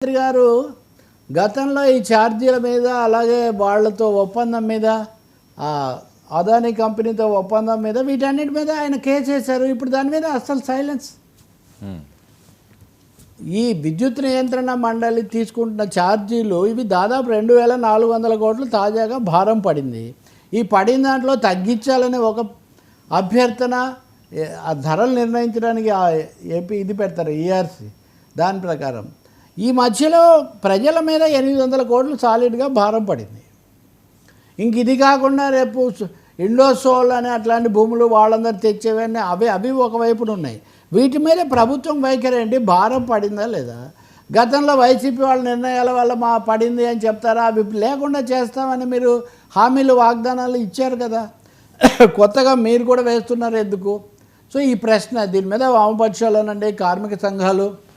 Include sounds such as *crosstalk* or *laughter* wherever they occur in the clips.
మంత్రి గారు గతంలో ఈ ఛార్జీల మీద అలాగే వాళ్ళతో ఒప్పందం మీద అదానీ కంపెనీతో ఒప్పందం మీద వీటన్నిటి మీద ఆయన కేసు వేశారు ఇప్పుడు దాని మీద అసలు సైలెన్స్. ఈ విద్యుత్ నియంత్రణ మండలి తీసుకుంటున్న ఛార్జీలు ఇవి దాదాపు రెండు వేల నాలుగు వందల కోట్లు తాజాగా భారం పడింది. ఈ పడిన దాంట్లో తగ్గించాలని ఒక అభ్యర్థన ఆ ధరలు నిర్ణయించడానికి ఏపీ ఇది పెడతారు ఈఆర్సి దాని ప్రకారం. ఈ మధ్యలో ప్రజల మీద ఎనిమిది వందల కోట్లు సాలిడ్గా భారం పడింది. ఇంక ఇది కాకుండా రేపు ఇండోసోల్ అనే అట్లాంటి భూములు వాళ్ళందరూ తెచ్చేవన్నీ అవి అవి ఒకవైపున ఉన్నాయి. వీటి మీద ప్రభుత్వం వైఖరి ఏంటి? భారం పడిందా లేదా? గతంలో వైసీపీ వాళ్ళ నిర్ణయాల వల్ల మా పడింది అని చెప్తారా? అవి లేకుండా చేస్తామని మీరు హామీలు వాగ్దానాలు ఇచ్చారు కదా. *coughs* కొత్తగా మీరు కూడా వేస్తున్నారు ఎందుకు? సో ఈ ప్రశ్న దీని మీద వామపక్షాలనండి కార్మిక సంఘాలు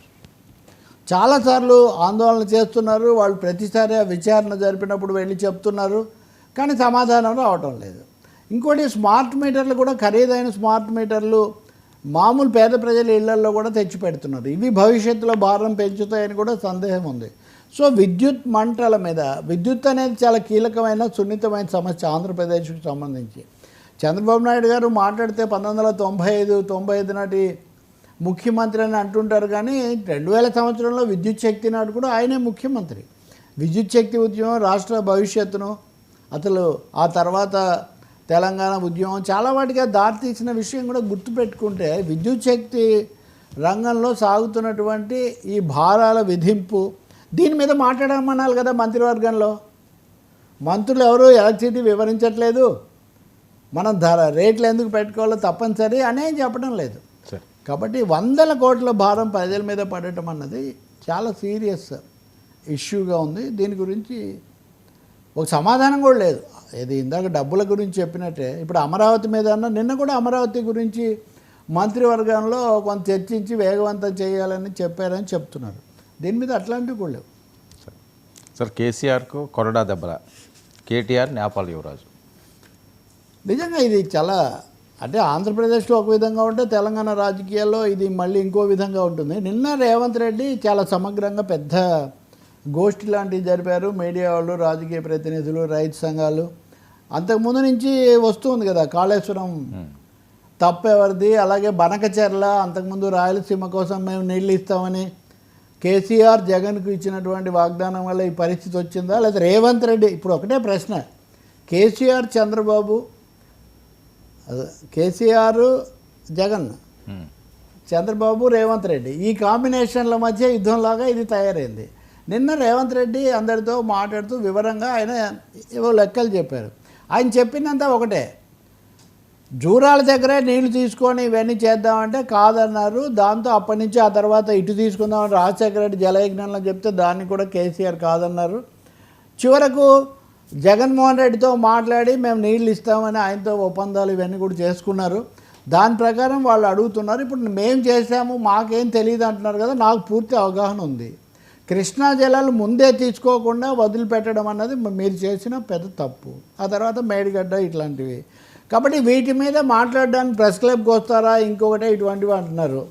చాలాసార్లు ఆందోళన చేస్తున్నారు వాళ్ళు ప్రతిసారి విచారణ జరిపినప్పుడు వెళ్ళి చెప్తున్నారు కానీ సమాధానం రావటం లేదు. ఇంకోటి స్మార్ట్ మీటర్లు కూడా ఖరీదైన స్మార్ట్ మీటర్లు మామూలు పేద ప్రజల ఇళ్ళలో కూడా తెచ్చి పెడుతున్నారు ఇవి భవిష్యత్తులో భారం పెంచుతాయని కూడా సందేహం ఉంది. సో విద్యుత్ మంటల మీద విద్యుత్ అనేది చాలా కీలకమైన సున్నితమైన సమస్య ఆంధ్రప్రదేశ్కు సంబంధించి. చంద్రబాబు నాయుడు గారు మాట్లాడితే పంతొమ్మిది వందల తొంభై ఐదు తొంభై ఐదు నాటి ముఖ్యమంత్రి అని అంటుంటారు కానీ రెండు వేల సంవత్సరంలో విద్యుత్ శక్తి నాడు కూడా ఆయనే ముఖ్యమంత్రి. విద్యుత్ శక్తి ఉద్యమం రాష్ట్ర భవిష్యత్తును అసలు ఆ తర్వాత తెలంగాణ ఉద్యమం చాలా వాటిగా దారితీసిన విషయం కూడా గుర్తుపెట్టుకుంటే విద్యుత్ శక్తి రంగంలో సాగుతున్నటువంటి ఈ భారాల విధింపు దీని మీద మాట్లాడమనాలి కదా మంత్రివర్గంలో. మంత్రులు ఎవరు ఎలక్ట్రిసిటీ వివరించట్లేదు. మనం ధర రేట్లు ఎందుకు పెట్టుకోవాలో తప్పనిసరి అనే చెప్పడం లేదు. కాబట్టి వందల కోట్ల భారం ప్రజల మీద పడటం అన్నది చాలా సీరియస్ ఇష్యూగా ఉంది. దీని గురించి ఒక సమాధానం కూడా లేదు. ఇది ఇందాక డబ్బుల గురించి చెప్పినట్టే ఇప్పుడు అమరావతి మీద అన్న నిన్న కూడా అమరావతి గురించి మంత్రివర్గంలో కొంత చర్చించి వేగవంతం చేయాలని చెప్పారని చెప్తున్నారు. దీని మీద అట్లాంటివి కూడా లేవు. సరే సార్ కేసీఆర్కు కొరడా దెబ్బల కేటీఆర్ నేపాల్ యువరాజు. నిజంగా ఇది చాలా అంటే ఆంధ్రప్రదేశ్లో ఒక విధంగా ఉంటే తెలంగాణ రాజకీయాల్లో ఇది మళ్ళీ ఇంకో విధంగా ఉంటుంది. నిన్న రేవంత్ రెడ్డి చాలా సమగ్రంగా పెద్ద గోష్ఠి లాంటివి జరిపారు. మీడియా వాళ్ళు రాజకీయ ప్రతినిధులు రైతు సంఘాలు. అంతకుముందు నుంచి వస్తుంది కదా కాళేశ్వరం తప్పెవరిది అలాగే బనకచెర్ల అంతకుముందు రాయలసీమ కోసం మేము నీళ్ళు ఇస్తామని కేసీఆర్ జగన్కు ఇచ్చినటువంటి వాగ్దానం వల్ల ఈ పరిస్థితి వచ్చిందా? లేదా రేవంత్ రెడ్డి ఇప్పుడు ఒకటే ప్రశ్న కేసీఆర్ చంద్రబాబు కేసీఆర్ జగన్. చంద్రబాబు రేవంత్ రెడ్డి. ఈ కాంబినేషన్ల మధ్య యుద్ధంలాగా ఇది తయారైంది. నిన్న రేవంత్ రెడ్డి అందరితో మాట్లాడుతూ వివరంగా ఆయన ఏవో లెక్కలు చెప్పారు. ఆయన చెప్పిందంతా ఒకటే. జూరాల దగ్గరే నీళ్ళు తీసుకొని ఇవన్నీ చేద్దామంటే కాదన్నారు. దాంతో అప్పటి నుంచి ఆ తర్వాత ఇటు తీసుకుందామని రాజశేఖర రెడ్డి జలయజ్ఞంలో చెప్తే దాన్ని కూడా కేసీఆర్ కాదన్నారు. చివరకు జగన్మోహన్ రెడ్డితో మాట్లాడి మేము నీళ్ళు ఇస్తామని ఆయనతో ఒప్పందాలు ఇవన్నీ కూడా చేసుకున్నారు. దాని ప్రకారం వాళ్ళు అడుగుతున్నారు ఇప్పుడు మేము చేసాము మాకేం తెలియదు అంటున్నారు కదా నాకు పూర్తి అవగాహన ఉంది. కృష్ణా జలాలు ముందే తీసుకోకుండా వదిలిపెట్టడం అన్నది మీరు చేసిన పెద్ద తప్పు. ఆ తర్వాత మేడిగడ్డ ఇట్లాంటివి. కాబట్టి వీటి మీద మాట్లాడడానికి ప్రెస్ క్లబ్కి వస్తారా ఇంకొకటే ఇటువంటివి అంటున్నారు.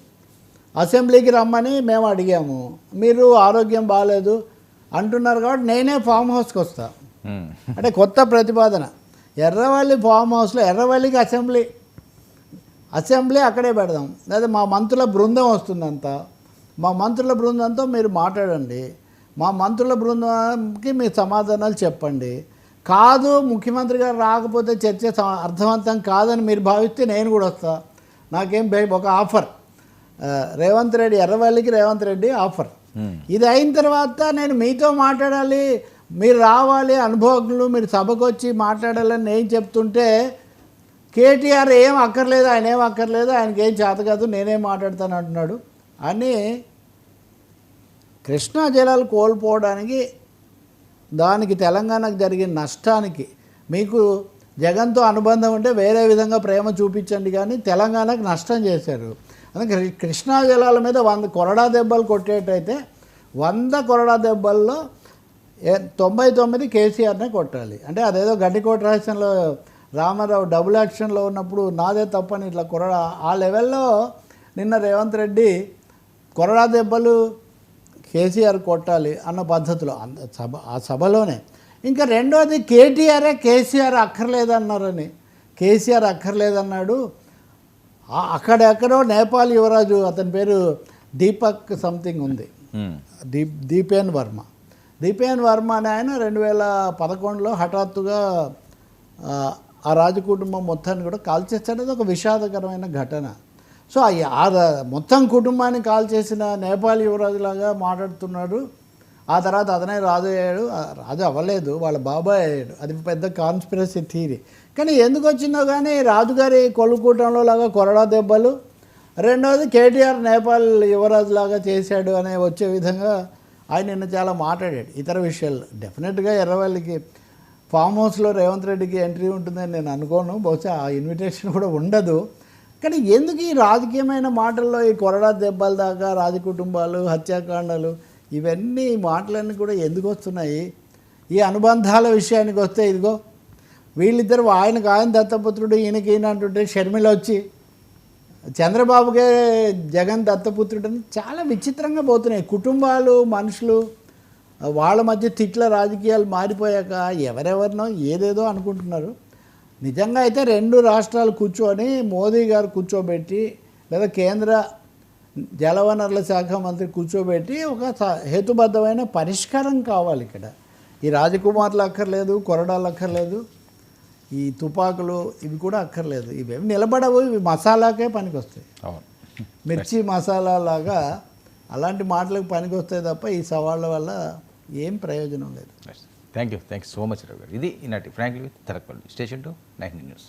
అసెంబ్లీకి రమ్మని మేము అడిగాము. మీరు ఆరోగ్యం బాగాలేదు అంటున్నారు కాబట్టి నేనే ఫామ్ హౌస్కి వస్తాను అంటే కొత్త ప్రతిపాదన. ఎర్రవల్లి ఫామ్ హౌస్లో ఎర్రవల్లికి అసెంబ్లీ. అసెంబ్లీ అక్కడే పెడదాం. లేదా మా మంత్రుల బృందం వస్తుందంతా. మా మంత్రుల బృందంతో మీరు మాట్లాడండి. మా మంత్రుల బృందంకి మీ సమాధానాలు చెప్పండి. కాదు ముఖ్యమంత్రి గారు రాకపోతే చర్చ అర్థవంతం కాదని మీరు భావిస్తే నేను కూడా వస్తా. నాకేం ఒక ఆఫర్. రేవంత్ రెడ్డి ఎర్రవల్లికి రేవంత్ రెడ్డి ఆఫర్. ఉమ్. ఇది అయిన తర్వాత నేను మీతో మాట్లాడాలి. మీరు రావాలి అనుభవజ్ఞులు మీరు సభకు వచ్చి మాట్లాడాలని నేను చెప్తుంటే కేటీఆర్ ఏం అక్కర్లేదు ఆయన ఏం అక్కర్లేదు ఆయనకి ఏం చేత కాదు నేనేం మాట్లాడతాను అంటున్నాడు. అని కృష్ణా జలాలు కోల్పోవడానికి దానికి తెలంగాణకు జరిగిన నష్టానికి మీకు జగన్తో అనుబంధం ఉంటే వేరే విధంగా ప్రేమ చూపించండి కానీ తెలంగాణకు నష్టం చేశారు. అందుకే కృష్ణా జలాల మీద వంద కొరడా దెబ్బలు కొట్టేటైతే వంద కొరడా దెబ్బల్లో తొంభై తొమ్మిది కేసీఆర్నే కొట్టాలి. అంటే అదేదో గడ్డికోట రహస్యంలో రామారావు డబుల్ యాక్షన్లో ఉన్నప్పుడు నాదే తప్పని ఇట్లా కొరడా ఆ లెవెల్లో నిన్న రేవంత్ రెడ్డి కొరడా దెబ్బలు కేసీఆర్ కొట్టాలి అన్న పద్ధతిలో సభ ఆ సభలోనే. ఇంకా రెండోది కేటీఆరే కేసీఆర్ అక్కర్లేదన్నారని. కేసీఆర్ అక్కర్లేదన్నాడు. అక్కడెక్కడో నేపాల్ యువరాజు అతని పేరు దీపక్ సంథింగ్ ఉంది. దీప్ దీపేన్ వర్మ. దీపేన్ వర్మ అనే ఆయన రెండు వేల పదకొండులో హఠాత్తుగా ఆ, రాజకుటుంబం మొత్తాన్ని కూడా కాల్చేస్తాడు అది ఒక విషాదకరమైన ఘటన. సో ఆ మొత్తం కుటుంబాన్ని కాల్చేసిన నేపాల్ యువరాజులాగా మాట్లాడుతున్నాడు. ఆ తర్వాత అతనే రాజు అయ్యాడు. రాజు అవ్వలేదు. వాళ్ళ బాబాయ్ అయ్యాడు. అది పెద్ద కాన్స్పిరసీ థీరీ కానీ ఎందుకు వచ్చిందో కానీ రాజుగారి కొలుకూటంలో లాగా కొరడా దెబ్బలు. రెండవది కేటీఆర్ నేపాల్ యువరాజు లాగా చేశాడు అనే వచ్చే విధంగా ఆయన నిన్న చాలా మాట్లాడాడు. ఇతర విషయాలు డెఫినెట్గా ఎర్రవల్లికి ఫామ్ హౌస్లో రేవంత్ రెడ్డికి ఎంట్రీ ఉంటుందని నేను అనుకోను. బహుశా ఆ ఇన్విటేషన్ కూడా ఉండదు. కానీ ఎందుకు ఈ రాజకీయమైన మాటల్లో ఈ కొరడా దెబ్బల దాకా రాజకుటుంబాలు హత్యాకాండాలు ఇవన్నీ ఈ మాటలన్నీ కూడా ఎందుకు వస్తున్నాయి? ఈ అనుబంధాల విషయానికి వస్తే ఇదిగో వీళ్ళిద్దరు ఆయనకు ఆయన దత్తపుత్రుడు ఈయనకి ఈయన అంటుంటే షర్మిల వచ్చి చంద్రబాబుకే జగన్ దత్తపుత్రుడు అని చాలా విచిత్రంగా పోతున్నాయి. కుటుంబాలు మనుషులు వాళ్ళ మధ్య తిట్ల రాజకీయాలు మారిపోయాక ఎవరెవరినో ఏదేదో అనుకుంటున్నారు. నిజంగా అయితే రెండు రాష్ట్రాలు కూర్చొని మోదీ గారు కూర్చోబెట్టి లేదా కేంద్ర జలవనరుల శాఖ మంత్రి కూర్చోబెట్టి ఒక హేతుబద్ధమైన పరిష్కారం కావాలి ఇక్కడ. ఈ రాజకుమార్లు అక్కర్లేదు కొరడాలు అక్కర్లేదు. ఈ తుపాకులు ఇవి కూడా అక్కర్లేదు. ఇవేమి నిలబడవు ఇవి మసాలాకే పనికొస్తాయి. అవును. మిర్చి మసాలా లాగా అలాంటి మాటలకు పనికొస్తాయి తప్ప ఈ సవాళ్ళ వల్ల ఏం ప్రయోజనం లేదు. Thank you thank you so much Ravi garu. ఇది ఈనాటి ఫ్రాంక్లీ విత్ తరక్పల్లి స్టేషన్ టు నైన్ న్యూస్